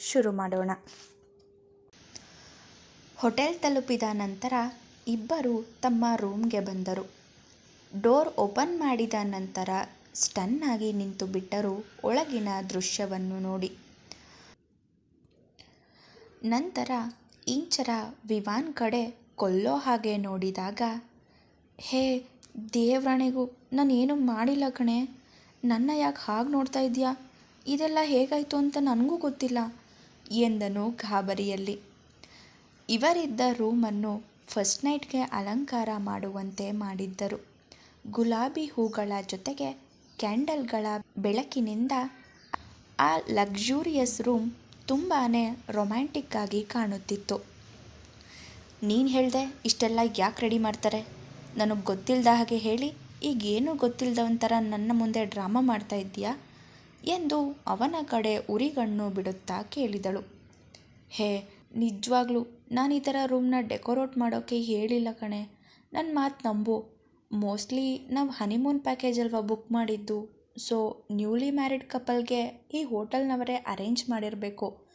ಶುರು ಮಾಡೋಣ. ಹೋಟೆಲ್ ತಲುಪಿದ ನಂತರ ಇಬ್ಬರು ತಮ್ಮ ರೂಮ್ಗೆ ಬಂದರು. ಡೋರ್ ಓಪನ್ ಮಾಡಿದ ನಂತರ ಸ್ಟನ್ನಾಗಿ ನಿಂತು ಬಿಟ್ಟರು ಒಳಗಿನ ದೃಶ್ಯವನ್ನು ನೋಡಿ. ನಂತರ ಇಂಚರ ವಿವಾನ್ ಕಡೆ ಕೊಲ್ಲೋ ಹಾಗೆ ನೋಡಿದಾಗ, ಹೇ ದೇವ್ರಾಣೆಗೂ, ನಾನೇನು ಮಾಡಿಲ್ಲ ಕಣೆ. ನನ್ನ ಯಾಕೆ ಹಾಗೆ ನೋಡ್ತಾ ಇದೆಯಾ ಇದೆಲ್ಲ ಹೇಗಾಯಿತು ಅಂತ ನನಗೂ ಗೊತ್ತಿಲ್ಲ. ಎಂದನು ಗಾಬರಿಯಲ್ಲಿ. ಇವರಿದ್ದ ರೂಮನ್ನು ಫಸ್ಟ್ ನೈಟ್ಗೆ ಅಲಂಕಾರ ಮಾಡುವಂತೆ ಮಾಡಿದ್ದರು. ಗುಲಾಬಿ ಹೂಗಳ ಜೊತೆಗೆ ಕ್ಯಾಂಡಲ್ಗಳ ಬೆಳಕಿನಿಂದ ಆ ಲಕ್ಸುರಿಯಸ್ ರೂಮ್ ತುಂಬಾ ರೊಮ್ಯಾಂಟಿಕ್ ಆಗಿ ಕಾಣುತ್ತಿತ್ತು. ನೀನು ಹೇಳಿದೆ ಇಷ್ಟೆಲ್ಲ ಯಾಕೆ ರೆಡಿ ಮಾಡ್ತಾರೆ? ನನಗೆ ಗೊತ್ತಿಲ್ಲದ ಹಾಗೆ ಹೇಳಿ, ಈಗೇನು ಗೊತ್ತಿಲ್ಲದವಂಥರ ನನ್ನ ಮುಂದೆ ಡ್ರಾಮಾ ಮಾಡ್ತಾ ಇದ್ದೀಯಾ? ಎಂದು ಅವನ ಕಡೆ ಉರಿಗಣ್ಣು ಬಿಡುತ್ತಾ ಕೇಳಿದಳು. ಹೇ, ನಿಜವಾಗ್ಲೂ ನಾನು ಈ ಥರ ರೂಮ್ನ ಡೆಕೋರೇಟ್ ಮಾಡೋಕ್ಕೆ ಹೇಳಿಲ್ಲ ಕಣೆ. ನನ್ನ ಮಾತು ನಂಬು. ಮೋಸ್ಟ್ಲಿ ನಾವು ಹನಿಮೂನ್ ಪ್ಯಾಕೇಜ್ ಅಲ್ವಾ ಬುಕ್ ಮಾಡಿದ್ದು. ಸೊ ನ್ಯೂಲಿ ಮ್ಯಾರಿಡ್ ಕಪಲ್ಗೆ ಈ ಹೋಟೆಲ್ನವರೇ ಅರೇಂಜ್ ಮಾಡಿರಬೇಕು.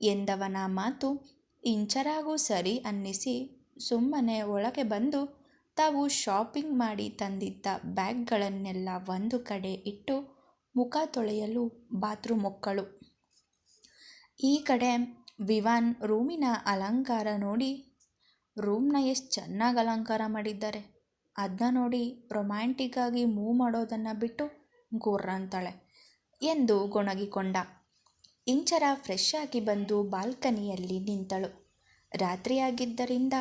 ಎಂದವನ ಮಾತು ಇಂಚರಾಗೂ ಸರಿ ಅನ್ನಿಸಿ ಸುಮ್ಮನೆ ಒಳಗೆ ಬಂದು ತಾವು ಶಾಪಿಂಗ್ ಮಾಡಿ ತಂದಿದ್ದ ಬ್ಯಾಗ್ಗಳನ್ನೆಲ್ಲ ಒಂದು ಕಡೆ ಇಟ್ಟು ಮುಖ ತೊಳೆಯಲು ಬಾತ್ರೂಮ್ ಮಕ್ಕಳು. ಈ ಕಡೆ ವಿವಾನ್ ರೂಮಿನ ಅಲಂಕಾರ ನೋಡಿ ರೂಮ್ನ ಎಷ್ಟು ಚೆನ್ನಾಗಿ ಅಲಂಕಾರ ಮಾಡಿದ್ದಾರೆ. ಅದನ್ನ ನೋಡಿ ರೊಮ್ಯಾಂಟಿಕ್ಕಾಗಿ ಮೂವ್ ಮಾಡೋದನ್ನು ಬಿಟ್ಟು ಗುರ್ರಂತಾಳೆ ಎಂದು ಗೊಣಗಿಕೊಂಡ. ಇಂಚರ ಫ್ರೆಶ್ ಆಗಿ ಬಂದು ಬಾಲ್ಕನಿಯಲ್ಲಿ ನಿಂತಳು. ರಾತ್ರಿಯಾಗಿದ್ದರಿಂದ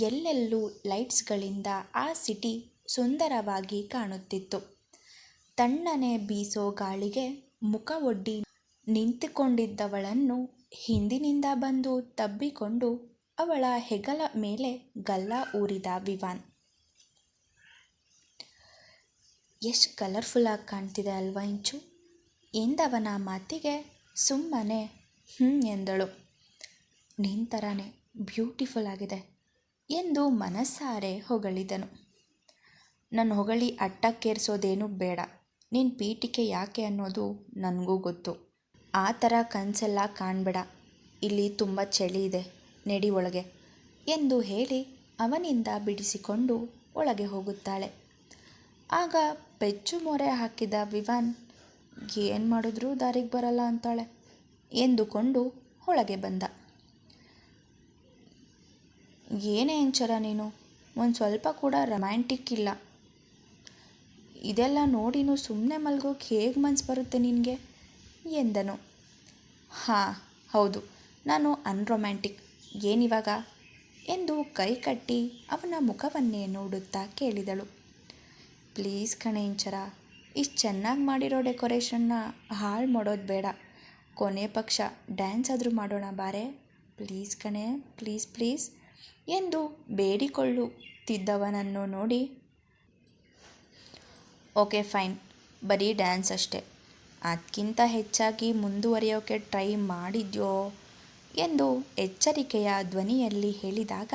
ಎಲ್ಲೆಲ್ಲೂ ಲೈಟ್ಸ್ಗಳಿಂದ ಆ ಸಿಟಿ ಸುಂದರವಾಗಿ ಕಾಣುತ್ತಿತ್ತು. ತಣ್ಣನೆ ಬೀಸೋ ಗಾಳಿಗೆ ಮುಖ ಒಡ್ಡಿ ನಿಂತುಕೊಂಡಿದ್ದವಳನ್ನು ಹಿಂದಿನಿಂದ ಬಂದು ತಬ್ಬಿಕೊಂಡು ಅವಳ ಹೆಗಲ ಮೇಲೆ ಗಲ್ಲ ಊರಿದ ವಿವಾನ್. ಎಷ್ಟು ಕಲರ್ಫುಲ್ಲಾಗಿ ಕಾಣ್ತಿದೆ ಅಲ್ವಾ ಇಂಚು ಎಂದವನ ಮಾತಿಗೆ ಸುಮ್ಮನೆ ಹ್ಞೂ ಎಂದಳು. ನಿನ್ನ ಥರನೇ ಬ್ಯೂಟಿಫುಲ್ ಆಗಿದೆ ಎಂದು ಮನಸ್ಸಾರೆ ಹೊಗಳಿದನು. ನನ್ನ ಹೊಗಳಿ ಅಟ್ಟಕ್ಕೇರಿಸೋದೇನು ಬೇಡ. ನಿನ್ನ ಪೀಠಿಕೆ ಯಾಕೆ ಅನ್ನೋದು ನನಗೂ ಗೊತ್ತು. ಆ ಥರ ಕನಸೆಲ್ಲ ಕಾಣಬೇಡ. ಇಲ್ಲಿ ತುಂಬ ಚಳಿ ಇದೆ. ನೆಡಿ ಒಳಗೆ ಎಂದು ಹೇಳಿ ಅವನಿಂದ ಬಿಡಿಸಿಕೊಂಡು ಒಳಗೆ ಹೋಗುತ್ತಾಳೆ. ಆಗ ಪೆಚ್ಚು ಮೊರೆ ಹಾಕಿದ ವಿವಾನ್, ಏನು ಮಾಡಿದ್ರೂ ದಾರಿಗೆ ಬರಲ್ಲ ಅಂತಾಳೆ ಎಂದುಕೊಂಡು ಒಳಗೆ ಬಂದ. ಏನೇ ಎಂಚರ ನೀನು, ಒಂದು ಸ್ವಲ್ಪ ಕೂಡ ರೊಮ್ಯಾಂಟಿಕ್ ಇಲ್ಲ. ಇದೆಲ್ಲ ನೋಡಿನೂ ಸುಮ್ಮನೆ ಮಲ್ಗೋಕೆ ಹೇಗೆ ಮನ್ಸು ಬರುತ್ತೆ ನಿನಗೆ? ಎಂದನು. ಹಾಂ, ಹೌದು. ನಾನು ಅನ್ರೊಮ್ಯಾಂಟಿಕ್. ಏನಿವಾಗ? ಎಂದು ಕೈ ಕಟ್ಟಿ ಅವನ ಮುಖವನ್ನೇ ನೋಡುತ್ತಾ ಕೇಳಿದಳು. ಪ್ಲೀಸ್ ಕಣೆ ಇಂಚರ, ಇಷ್ಟು ಚೆನ್ನಾಗಿ ಮಾಡಿರೋ ಡೆಕೋರೇಷನ್ನ ಹಾಳು ಮಾಡೋದು ಬೇಡ. ಕೊನೆ ಪಕ್ಷ ಡ್ಯಾನ್ಸ್ ಆದರೂ ಮಾಡೋಣ ಬಾರೆ. ಪ್ಲೀಸ್ ಕಣೆ, ಪ್ಲೀಸ್ ಪ್ಲೀಸ್ ಎಂದು ಬೇಡಿಕೊಳ್ಳುತ್ತಿದ್ದವನನ್ನು ನೋಡಿ ಓಕೆ, ಫೈನ್. ಬರೀ ಡ್ಯಾನ್ಸ್ ಅಷ್ಟೇ. ಅದಕ್ಕಿಂತ ಹೆಚ್ಚಾಗಿ ಮುಂದುವರಿಯೋಕೆ ಟ್ರೈ ಮಾಡಿದ್ಯೋ ಎಂದು ಎಚ್ಚರಿಕೆಯ ಧ್ವನಿಯಲ್ಲಿ ಹೇಳಿದಾಗ,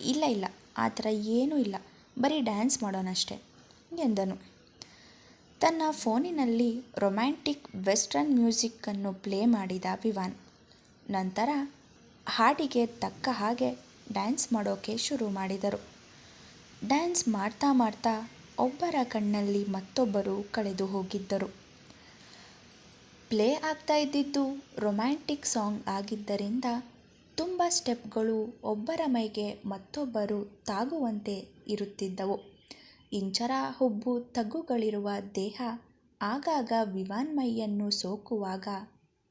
ಇಲ್ಲ ಇಲ್ಲ, ಆ ಥರ ಏನೂ ಇಲ್ಲ. ಬರೀ ಡ್ಯಾನ್ಸ್ ಮಾಡೋಣಷ್ಟೇ ಎಂದನು. ತನ್ನ ಫೋನಿನಲ್ಲಿ ರೊಮ್ಯಾಂಟಿಕ್ ವೆಸ್ಟರ್ನ್ ಮ್ಯೂಸಿಕ್ಕನ್ನು ಪ್ಲೇ ಮಾಡಿದ ವಿವಾನ್. ನಂತರ ಹಾಡಿಗೆ ತಕ್ಕ ಹಾಗೆ ಡ್ಯಾನ್ಸ್ ಮಾಡೋಕೆ ಶುರು ಮಾಡಿದರು. ಡ್ಯಾನ್ಸ್ ಮಾಡ್ತಾ ಮಾಡ್ತಾ ಒಬ್ಬರ ಕಣ್ಣಲ್ಲಿ ಮತ್ತೊಬ್ಬರು ಕಳೆದು ಹೋಗಿದ್ದರು. ಪ್ಲೇ ಆಗ್ತಾ ಇದ್ದಿದ್ದು ರೊಮ್ಯಾಂಟಿಕ್ ಸಾಂಗ್ ಆಗಿದ್ದರಿಂದ ತುಂಬ ಸ್ಟೆಪ್ಗಳು ಒಬ್ಬರ ಮೈಗೆ ಮತ್ತೊಬ್ಬರು ತಾಗುವಂತೆ ಇರುತ್ತಿದ್ದವು. ಇಂಚರ ಹುಬ್ಬು ತಗ್ಗುಗಳಿರುವ ದೇಹ ಆಗಾಗ ವಿವಾನ್ ಮೈಯನ್ನು ಸೋಕುವಾಗ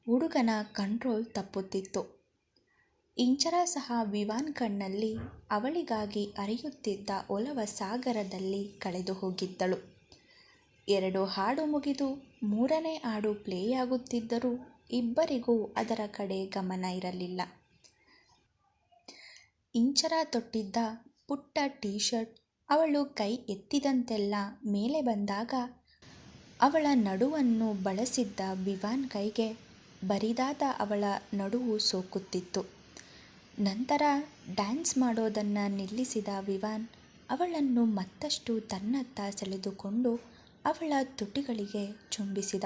ಹುಡುಗನ ಕಂಟ್ರೋಲ್ ತಪ್ಪುತ್ತಿತ್ತು. ಇಂಚರ ಸಹ ವಿವಾನ್ ಕಣ್ಣಲ್ಲಿ ಅವಳಿಗಾಗಿ ಅರಿಯುತ್ತಿದ್ದ ಒಲವ ಸಾಗರದಲ್ಲಿ ಕಳೆದು ಹೋಗಿದ್ದಳು. ಎರಡು ಹಾಡು ಮುಗಿದು ಮೂರನೇ ಹಾಡು ಪ್ಲೇಯಾಗುತ್ತಿದ್ದರೂ ಇಬ್ಬರಿಗೂ ಅದರ ಕಡೆ ಗಮನ ಇರಲಿಲ್ಲ. ಇಂಚರ ತೊಟ್ಟಿದ್ದ ಪುಟ್ಟ ಟೀ ಶರ್ಟ್ ಅವಳು ಕೈ ಎತ್ತಿದಂತೆಲ್ಲ ಮೇಲೆ ಬಂದಾಗ ಅವಳ ನಡುವನ್ನು ಬಳಸಿದ್ದ ವಿವಾನ್ ಕೈಗೆ ಬರಿದಾದ ಅವಳ ನಡುವು ಸೋಕುತ್ತಿತ್ತು. ನಂತರ ಡ್ಯಾನ್ಸ್ ಮಾಡೋದನ್ನು ನಿಲ್ಲಿಸಿದ ವಿವಾನ್ ಅವಳನ್ನು ಮತ್ತಷ್ಟು ತನ್ನತ್ತ ಸೆಳೆದುಕೊಂಡು ಅವಳ ತುಟಿಗಳಿಗೆ ಚುಂಬಿಸಿದ.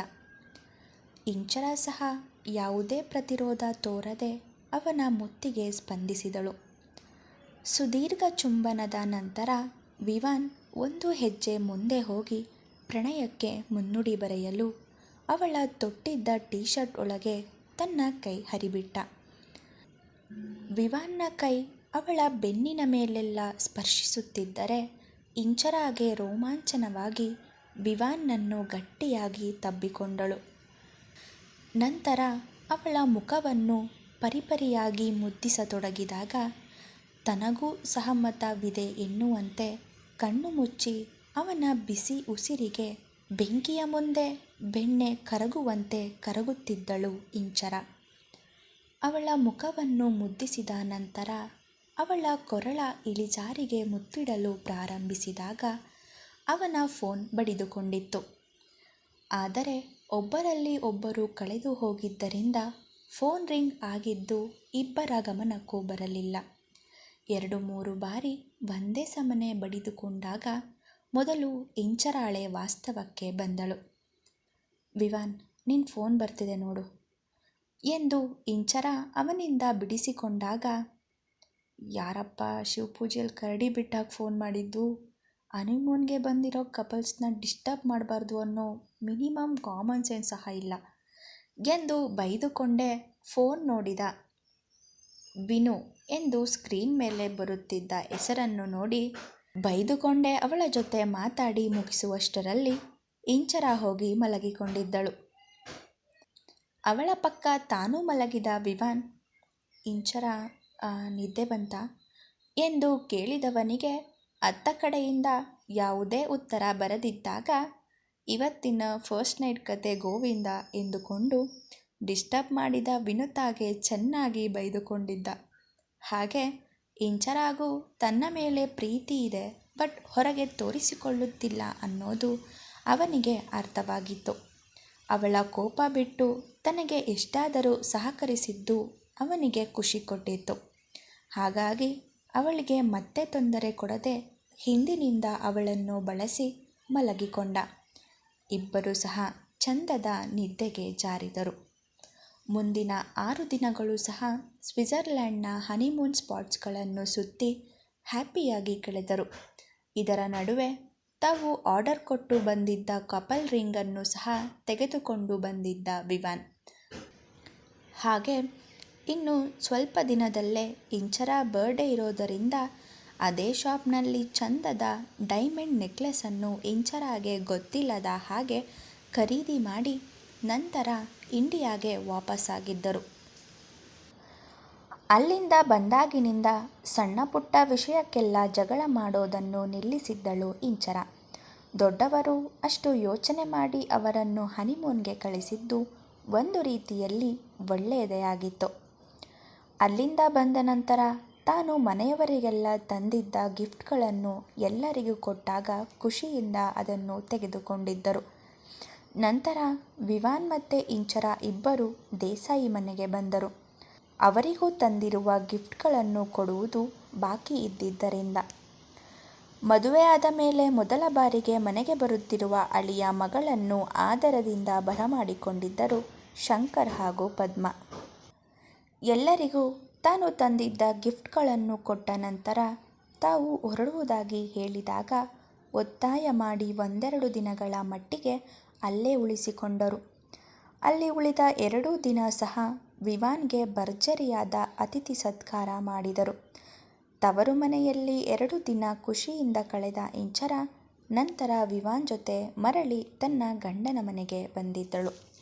ಇಂಚರ ಸಹ ಯಾವುದೇ ಪ್ರತಿರೋಧ ತೋರದೆ ಅವನ ಮುತ್ತಿಗೆ ಸ್ಪಂದಿಸಿದಳು. ಸುದೀರ್ಘ ಚುಂಬನದ ನಂತರ ವಿವಾನ್ ಒಂದು ಹೆಜ್ಜೆ ಮುಂದೆ ಹೋಗಿ ಪ್ರಣಯಕ್ಕೆ ಮುನ್ನುಡಿ ಬರೆಯಲು ಅವಳ ತೊಟ್ಟಿದ್ದ ಟೀ ಶರ್ಟ್ ಒಳಗೆ ತನ್ನ ಕೈ ಹರಿಬಿಟ್ಟ. ವಿವಾನ್ನ ಕೈ ಅವಳ ಬೆನ್ನಿನ ಮೇಲೆಲ್ಲ ಸ್ಪರ್ಶಿಸುತ್ತಿದ್ದರೆ ಇಂಚರಾಗೆ ರೋಮಾಂಚನವಾಗಿ ವಿವಾನ್ನನ್ನು ಗಟ್ಟಿಯಾಗಿ ತಬ್ಬಿಕೊಂಡಳು. ನಂತರ ಅವಳ ಮುಖವನ್ನು ಪರಿಪರಿಯಾಗಿ ಮುದ್ದಿಸತೊಡಗಿದಾಗ ತನಗೂ ಸಹಮತವಿದೆ ಎನ್ನುವಂತೆ ಕಣ್ಣು ಮುಚ್ಚಿ ಅವನ ಬಿಸಿ ಉಸಿರಿಗೆ ಬೆಂಕಿಯ ಮುಂದೆ ಬೆಣ್ಣೆ ಕರಗುವಂತೆ ಕರಗುತ್ತಿದ್ದಳು ಇಂಚರ. ಅವಳ ಮುಖವನ್ನು ಮುದ್ದಿಸಿದ ನಂತರ ಅವಳ ಕೊರಳ ಇಳಿಜಾರಿಗೆ ಮುತ್ತಿಡಲು ಪ್ರಾರಂಭಿಸಿದಾಗ ಅವನ ಫೋನ್ ಬಡಿದುಕೊಂಡಿತ್ತು. ಆದರೆ ಒಬ್ಬರಲ್ಲಿ ಒಬ್ಬರು ಕಳೆದು ಹೋಗಿದ್ದರಿಂದ ಫೋನ್ ರಿಂಗ್ ಆಗಿದ್ದು ಇಬ್ಬರ ಗಮನಕ್ಕೂ ಬರಲಿಲ್ಲ. ಎರಡು ಮೂರು ಬಾರಿ ಒಂದೇ ಸಮನೆ ಬಡಿದುಕೊಂಡಾಗ ಮೊದಲು ಇಂಚರಾಳೆ ವಾಸ್ತವಕ್ಕೆ ಬಂದಳು. ವಿವಾನ್ ನಿನ್ನ ಫೋನ್ ಬರ್ತಿದೆ ನೋಡು. ಎಂದು ಇಂಚರ ಅವನಿಂದ ಬಿಡಿಸಿಕೊಂಡಾಗ, ಯಾರಪ್ಪ ಶಿವಪೂಜೆಯಲ್ಲಿ ಕರಡಿ ಬಿಟ್ಟಾಗ ಫೋನ್ ಮಾಡಿದ್ದು? ಹನಿಮೂನ್ಗೆ ಬಂದಿರೋ ಕಪಲ್ಸ್ನ ಡಿಸ್ಟರ್ಬ್ ಮಾಡಬಾರ್ದು ಅನ್ನೋ ಮಿನಿಮಮ್ ಕಾಮನ್ ಸೆನ್ಸ್ ಸಹ ಇಲ್ಲ ಎಂದು ಬೈದುಕೊಂಡೇ ಫೋನ್ ನೋಡಿದ ವಿನು ಎಂದು ಸ್ಕ್ರೀನ್ ಮೇಲೆ ಬರುತ್ತಿದ್ದ ಹೆಸರನ್ನು ನೋಡಿ ಬೈದುಕೊಂಡೇ ಅವಳ ಜೊತೆ ಮಾತಾಡಿ ಮುಗಿಸುವಷ್ಟರಲ್ಲಿ ಇಂಚರ ಹೋಗಿ ಮಲಗಿಕೊಂಡಿದ್ದಳು. ಅವಳ ಪಕ್ಕ ತಾನೂ ಮಲಗಿದ ವಿವಾನ್, ಇಂಚರ ನಿದ್ದೆ ಬಂತ? ಎಂದು ಕೇಳಿದವನಿಗೆ ಅತ್ತ ಕಡೆಯಿಂದ ಯಾವುದೇ ಉತ್ತರ ಬರದಿದ್ದಾಗ, ಇವತ್ತಿನ ಫಸ್ಟ್ ನೈಟ್ ಕತೆ ಗೋವಿಂದ ಎಂದುಕೊಂಡು ಡಿಸ್ಟರ್ಬ್ ಮಾಡಿದ ವಿನುತಾಗೆ ಚೆನ್ನಾಗಿ ಬೈದುಕೊಂಡಿದ್ದ. ಹಾಗೆ ಇಂಚರಾಗೂ ತನ್ನ ಮೇಲೆ ಪ್ರೀತಿ ಇದೆ, ಬಟ್ ಹೊರಗೆ ತೋರಿಸಿಕೊಳ್ಳುತ್ತಿಲ್ಲ ಅನ್ನೋದು ಅವನಿಗೆ ಅರ್ಥವಾಗಿತ್ತು. ಅವಳ ಕೋಪ ಬಿಟ್ಟು ತನಗೆ ಎಷ್ಟಾದರೂ ಸಹಕರಿಸಿದ್ದು ಅವನಿಗೆ ಖುಷಿ ಕೊಟ್ಟಿತು ಹಾಗಾಗಿ ಅವಳಿಗೆ ಮತ್ತೆ ತೊಂದರೆ ಕೊಡದೆ ಹಿಂದಿನಿಂದ ಅವಳನ್ನು ಬಳಸಿ ಮಲಗಿಕೊಂಡ. ಇಬ್ಬರು ಸಹ ಚಂದದ ನಿದ್ದೆಗೆ ಜಾರಿದರು. ಮುಂದಿನ ಆರು ದಿನಗಳು ಸಹ ಸ್ವಿಟ್ಜರ್ಲ್ಯಾಂಡ್ನ ಹನಿಮೂನ್ ಸ್ಪಾಟ್ಸ್ಗಳನ್ನು ಸುತ್ತಿ ಹ್ಯಾಪಿಯಾಗಿ ಕಳೆದರು. ಇದರ ನಡುವೆ ತಾವು ಆರ್ಡರ್ ಕೊಟ್ಟು ಬಂದಿದ್ದ ಕಪಲ್ ರಿಂಗನ್ನು ಸಹ ತೆಗೆದುಕೊಂಡು ಬಂದಿದ್ದ ವಿವಾನ್. ಹಾಗೆ ಇನ್ನು ಸ್ವಲ್ಪ ದಿನದಲ್ಲೇ ಇಂಚರ ಬರ್ಡೇ ಇರೋದರಿಂದ ಅದೇ ಶಾಪ್ನಲ್ಲಿ ಚಂದದ ಡೈಮಂಡ್ ನೆಕ್ಲೆಸನ್ನು ಇಂಚರಾಗೆ ಗೊತ್ತಿಲ್ಲದ ಹಾಗೆ ಖರೀದಿ ಮಾಡಿ ನಂತರ ಇಂಡಿಯಾಗೆ ವಾಪಸ್ಸಾಗಿದ್ದರು. ಅಲ್ಲಿಂದ ಬಂದಾಗಿನಿಂದ ಸಣ್ಣ ಪುಟ್ಟ ವಿಷಯಕ್ಕೆಲ್ಲ ಜಗಳ ಮಾಡೋದನ್ನು ನಿಲ್ಲಿಸಿದ್ದಳು ಇಂಚರ. ದೊಡ್ಡವರು ಅಷ್ಟು ಯೋಚನೆ ಮಾಡಿ ಅವರನ್ನು ಹನಿಮೂನ್ಗೆ ಕಳಿಸಿದ್ದು ಒಂದು ರೀತಿಯಲ್ಲಿ ಒಳ್ಳೆಯದೇ ಆಗಿತ್ತು ಅಲ್ಲಿಂದ ಬಂದ ನಂತರ ತಾನು ಮನೆಯವರಿಗೆಲ್ಲ ತಂದಿದ್ದ ಗಿಫ್ಟ್ಗಳನ್ನು ಎಲ್ಲರಿಗೂ ಕೊಟ್ಟಾಗ ಖುಷಿಯಿಂದ ಅದನ್ನು ತೆಗೆದುಕೊಂಡಿದ್ದರು. ನಂತರ ವಿವಾನ್ ಮತ್ತು ಇಂಚರ ಇಬ್ಬರು ದೇಸಾಯಿ ಮನೆಗೆ ಬಂದರು. ಅವರಿಗೂ ತಂದಿರುವ ಗಿಫ್ಟ್ಗಳನ್ನು ಕೊಡುವುದು ಬಾಕಿ ಇದ್ದಿದ್ದರಿಂದ. ಮದುವೆಯಾದ ಮೇಲೆ ಮೊದಲ ಬಾರಿಗೆ ಮನೆಗೆ ಬರುತ್ತಿರುವ ಅಳಿಯ ಮಗಳನ್ನು ಆದರದಿಂದ ಬರಮಾಡಿಕೊಂಡಿದ್ದರು ಶಂಕರ್ ಹಾಗೂ ಪದ್ಮ. ಎಲ್ಲರಿಗೂ ತಾನು ತಂದಿದ್ದ ಗಿಫ್ಟ್ಗಳನ್ನು ಕೊಟ್ಟ ನಂತರ ತಾವು ಹೊರಡುವುದಾಗಿ ಹೇಳಿದಾಗ ಒತ್ತಾಯ ಮಾಡಿ ಒಂದೆರಡು ದಿನಗಳ ಮಟ್ಟಿಗೆ ಅಲ್ಲೇ ಉಳಿಸಿಕೊಂಡರು. ಅಲ್ಲಿ ಉಳಿದ ಎರಡೂ ದಿನ ಸಹ ವಿವಾನ್ಗೆ ಭರ್ಜರಿಯಾದ ಅತಿಥಿ ಸತ್ಕಾರ ಮಾಡಿದರು. ತವರು ಮನೆಯಲ್ಲಿ ಎರಡು ದಿನ ಖುಷಿಯಿಂದ ಕಳೆದ ಇಂಚರ ನಂತರ ವಿವಾನ್ ಜೊತೆ ಮರಳಿ ತನ್ನ ಗಂಡನ ಮನೆಗೆ ಬಂದಿದ್ದಳು.